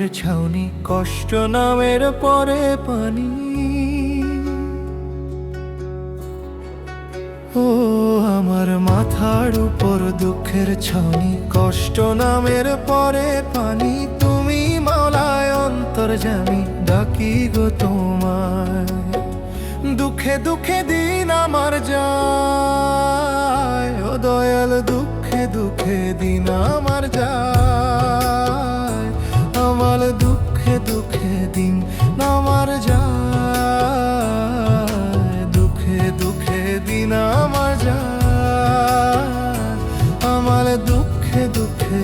দুঃখের ছাউনি, কষ্ট নামের পরে পানি। ও, আমার মাথার উপর দুঃখের ছাউনি, কষ্ট নামের পরে পানি। তুমি মালায় অন্তর জামি, ডাকি গো তোমায়। দুঃখে দুঃখে দিন আমার যায়, ও দয়াল দুঃখে দুঃখে দিন আমার যায়। দিন আমার যায় দুঃখে দুঃখে দিন আমার যায়। আমার দুঃখে দুঃখে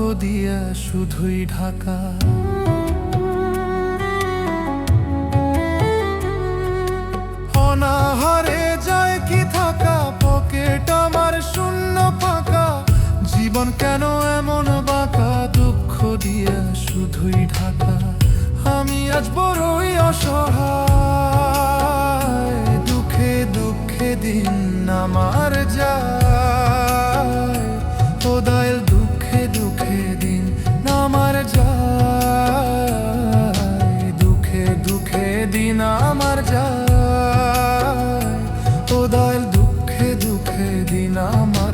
দুঃখ দিয়া শুধুই ঢাকা। অনাহারে যায় কি থাকা, পকেট আমার শূন্য ফাঁকা। জীবন কেন এমন বাঁকা, দুঃখ দিয়া শুধুই ঢাকা। আমি আজ বড়ই অসহায়, দুঃখে দুঃখে দিন আমার যায়। আমার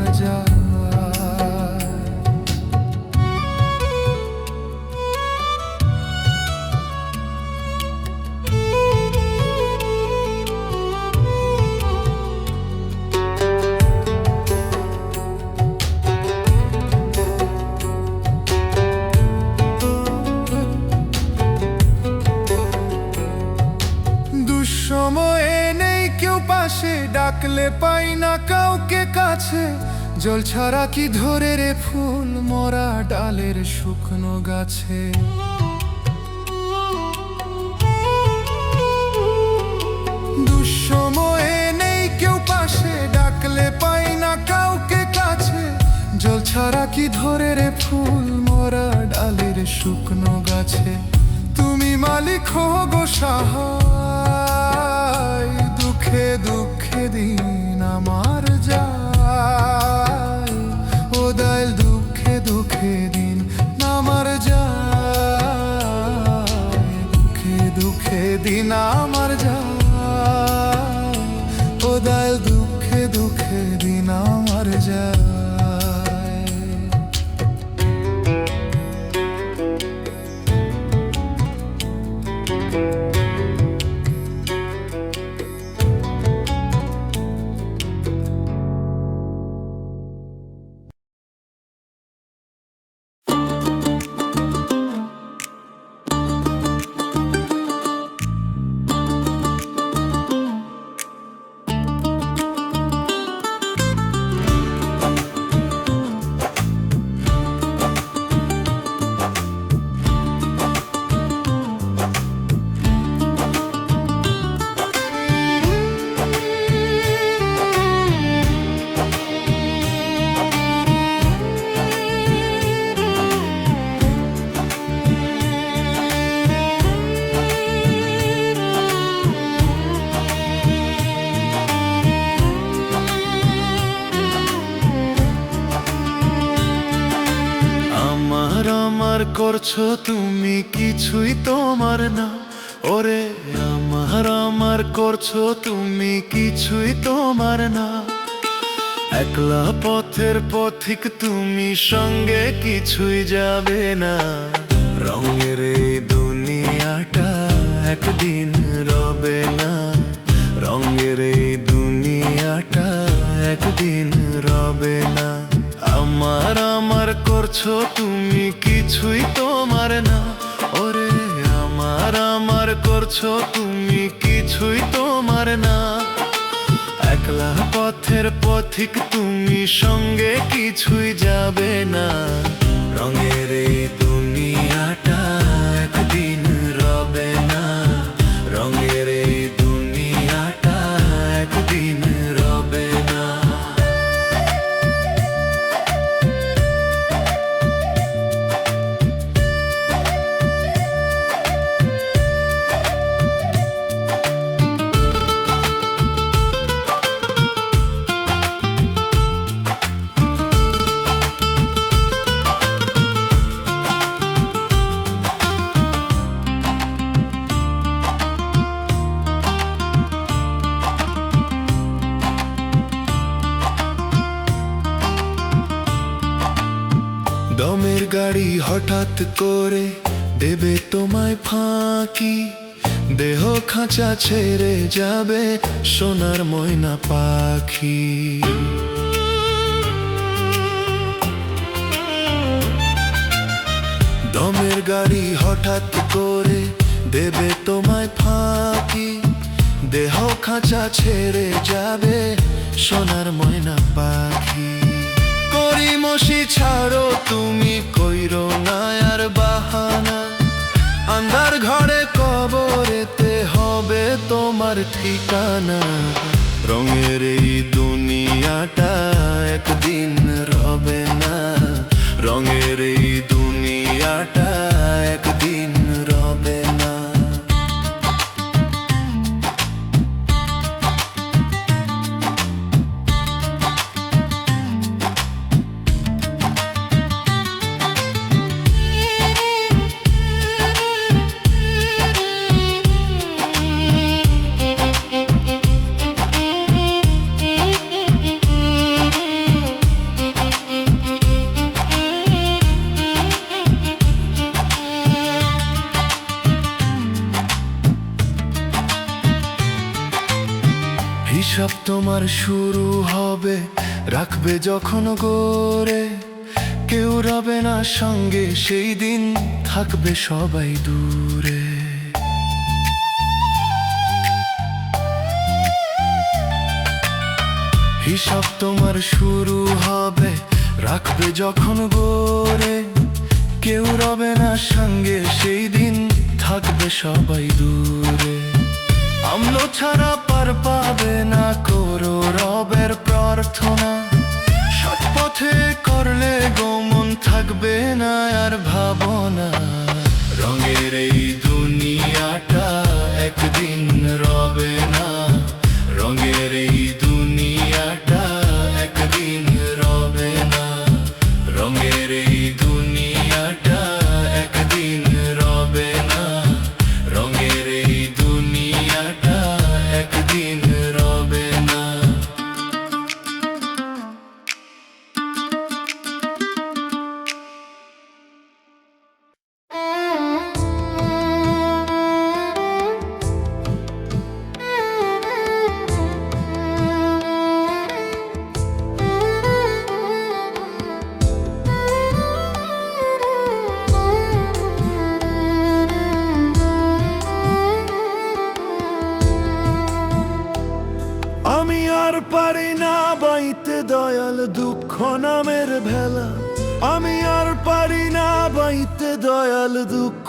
জল ছাড়া কি ধরে রে ফুল মরা ডালের শুকনো গাছে? দুঃসময়ে নেই কেউ পাশে, ডাকলে পাই না কাউকে কাছে। জল ছাড়া কি ধরে রে ফুল মরা ডালের শুকনো গাছে? তুমি মালিক গো সাহায়, দুঃখে দুঃখে দিন আমার যায়। দুঃখে দিন আমার যায় করছ তুমি কিছুই তোমার না। ওরে আমার আমার করছ তুমি কিছুই তোমার না। একলা পথের পথিক তুমি সঙ্গে কিছুই যাবে না। রঙের এই দুনিয়াটা একদিন রবে না। রঙের এই দুনিয়াটা একদিন রবে না। আমার করছ তুমি কিছুই তোমার না। ওরে আমার আমার করছ তুমি কিছুই তোমার না। একলা পথের পথিক তুমি সঙ্গে কিছুই যাবে না। রঙের এই দুনিয়াটা হঠাৎ করে দেবে তোমায় ফাঁকি। দেহ খাঁচা ছেড়ে যাবে সোনার ময়না পাখি। দমের গাড়ি হঠাৎ করে দেবে তোমায় ফাঁকি। দেহ খাঁচা ছেড়ে যাবে সোনার ময়না পাখি। করি মশি ছাড়ো তুমি কইরো না আর বাহানা। আন্ধার ঘরে কবরেতে হবে তোমার ঠিকানা। রঙের এই দুনিয়াটা একদিন রবে না। রঙের এই দুনিয়াটা একদিন শুরু হবে। রাখবে যখন গোরে। কেউ রবে না সঙ্গে, সেই দিন থাকবে সবাই দূরে। হিসাব তোমার শুরু হবে। রাখবে যখন গোরে। কেউ রবে না সঙ্গে, সেই দিন থাকবে সবাই দূরে। আমলো ছাড়া পার পাবে না করো রবের প্রার্থনা। সৎ পথে করলে গমন থাকবে না আর ভাবনা। রঙের এই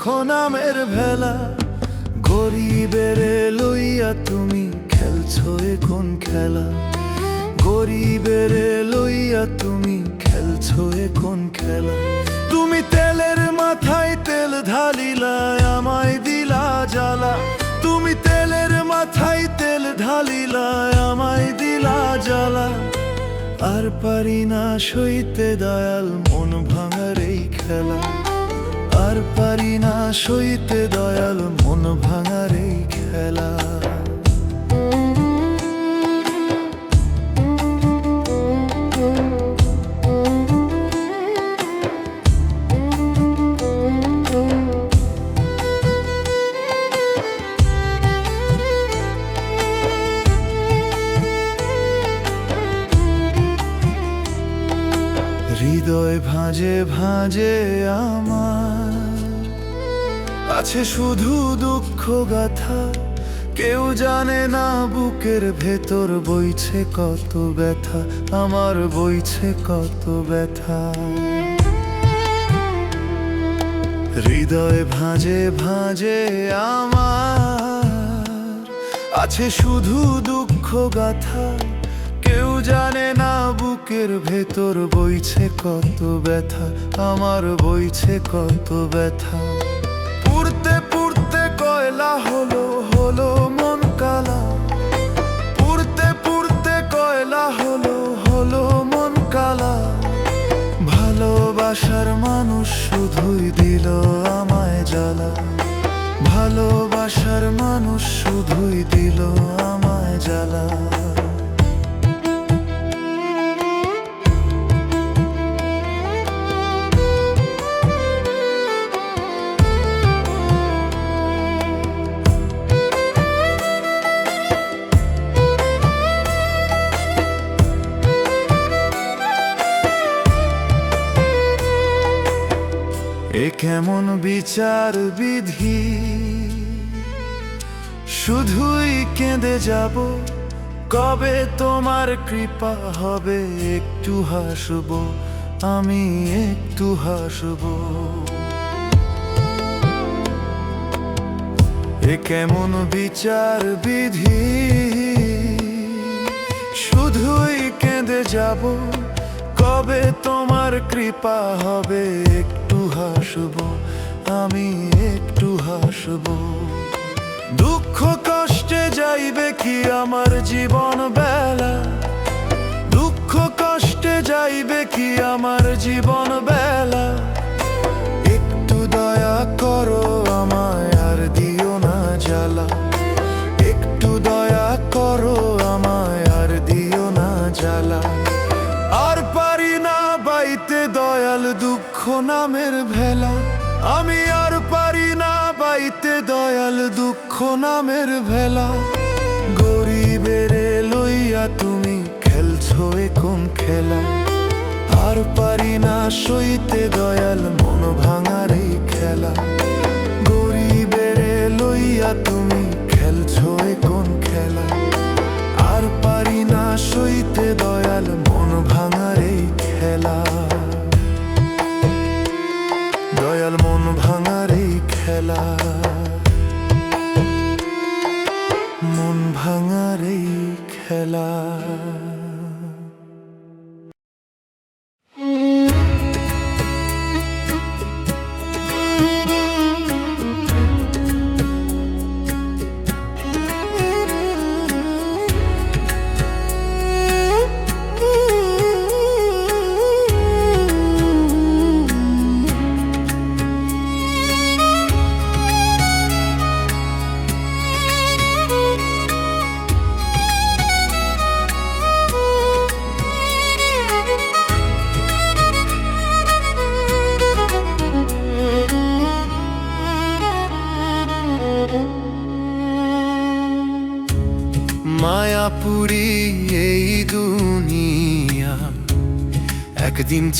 দুঃখ নামের ভেলা, গরিবের লইয়া তুমি খেলছো এখন খেলা। গরিবের লইয়া তুমি খেলছো এখন খেলা। তুমি তেলের মাথায় তেল ঢালিলা, আমায় দিলা জ্বালা। তুমি তেলের মাথায় তেল ঢালিলা, আমায় দিলা জ্বালা। আর পারি না সইতে, দয়াল, মন ভাঙার এই খেলা। আর পারি না সইতে দয়াল মন ভাঙার এই খেলা। হৃদয় ভাঁজে ভাঁজে আমার আছে শুধু দুঃখ গাথা কেউ জানে না বুকের ভেতর বইছে কত ব্যথা। আমার বইছে কত ব্যথা। হৃদয় ভাঁজে ভাঁজে আমার আছে শুধু দুঃখ গাথা কেউ জানে না বুকের ভেতর বইছে কত ব্যথা। আমার বইছে কত ব্যথা। ভালোবাসার মানুষ শুধুই দিল আমায় জ্বালা। ভালোবাসার মানুষ শুধুই দিল আমায় জ্বালা। বিচার বিধি শুধুই কেঁদে যাব, কবে তোমার কৃপা হবে? একটু হাসব, আমি একটু হাসব। এ কেমন বিচার বিধি শুধুই কেঁদে যাব, কবে তোমার কৃপা হবে? একটু হাসব আমি একটু হাসব। দুঃখ কষ্টে যাইবে কি আমার জীবন বেলা? দুঃখ কষ্টে যাইবে কি আমার জীবন বেলা? একটু দয়া করো আমায় আর দিও না জ্বালা। একটু দয়া করো আমায় আর দিও না জ্বালা। আর পারি না বাইতে দয়াল দুঃখ নামের ভেলা। আমি আর পারি না বাইতে দয়াল দুঃখ নামের ভেলা। গরিবেরে লইয়া তুমি খেলছো কোন খেলা। আর পারি না সইতে দয়াল, মন ভাঙার এই খেলা। গরিবেরে লইয়া তুমি খেলছো কোন খেলা। আর পারি না সইতে দয়াল, মন ভাঙার এই খেলা।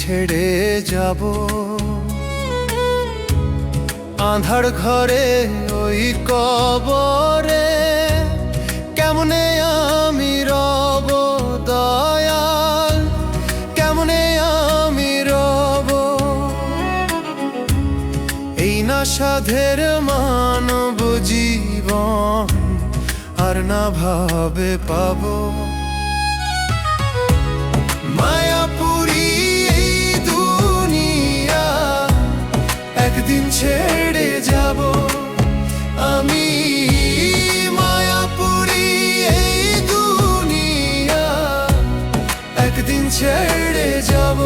ছেড়ে যাব। আধার ঘরে, ওই কবরে কেমনে আমি রব দয়াল? কেমনে আমি রব? এই না সাধের মানব জীবন আর না ভাবে পাবো। ছেড়ে যাব। আমি মায়াপুরি এই দুনিয়া একদিন ছেড়ে যাব।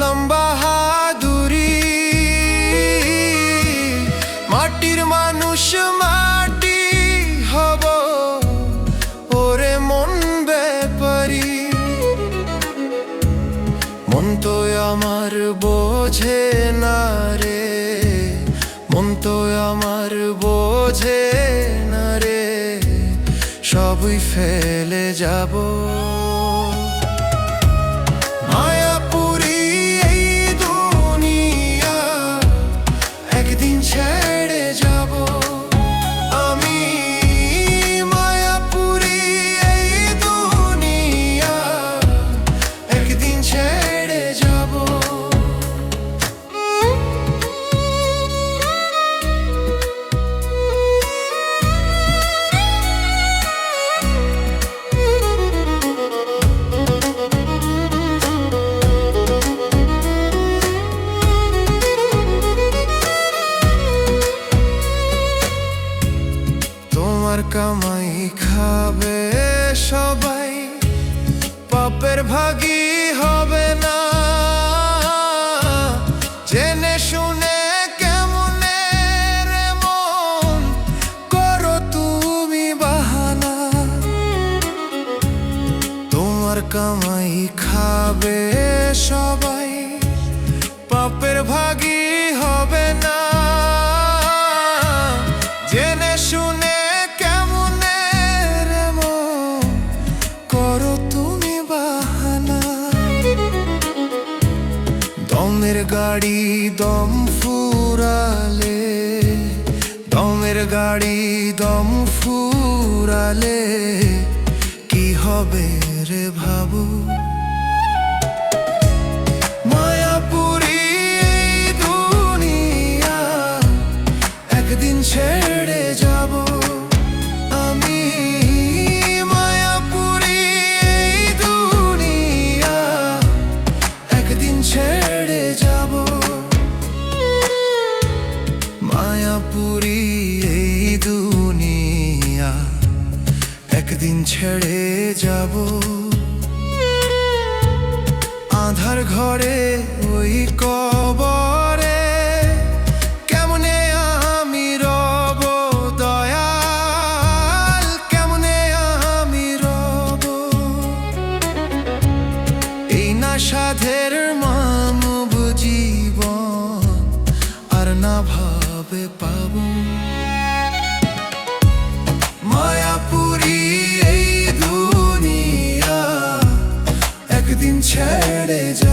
লম্বা হাদুরি, মাটির মানুষ মাটি হব, ওরে মন ব্যাপারি। মন তো আমার বোঝে না রে, মন তো আমার বোঝে না রে, সবই ফেলে যাব। খাবে সবাই, পাপের ভাগী হবে না। জেনে শুনে কেমনে করো তুমি বাহানা। দমের গাড়ি দম ফুরালে, দমের গাড়ি দম ফুরালে, কি হবে রে ভাবু? একদিন ছেড়ে যাব। আধার ঘরে ওই কবরে। ছেড়ে যাব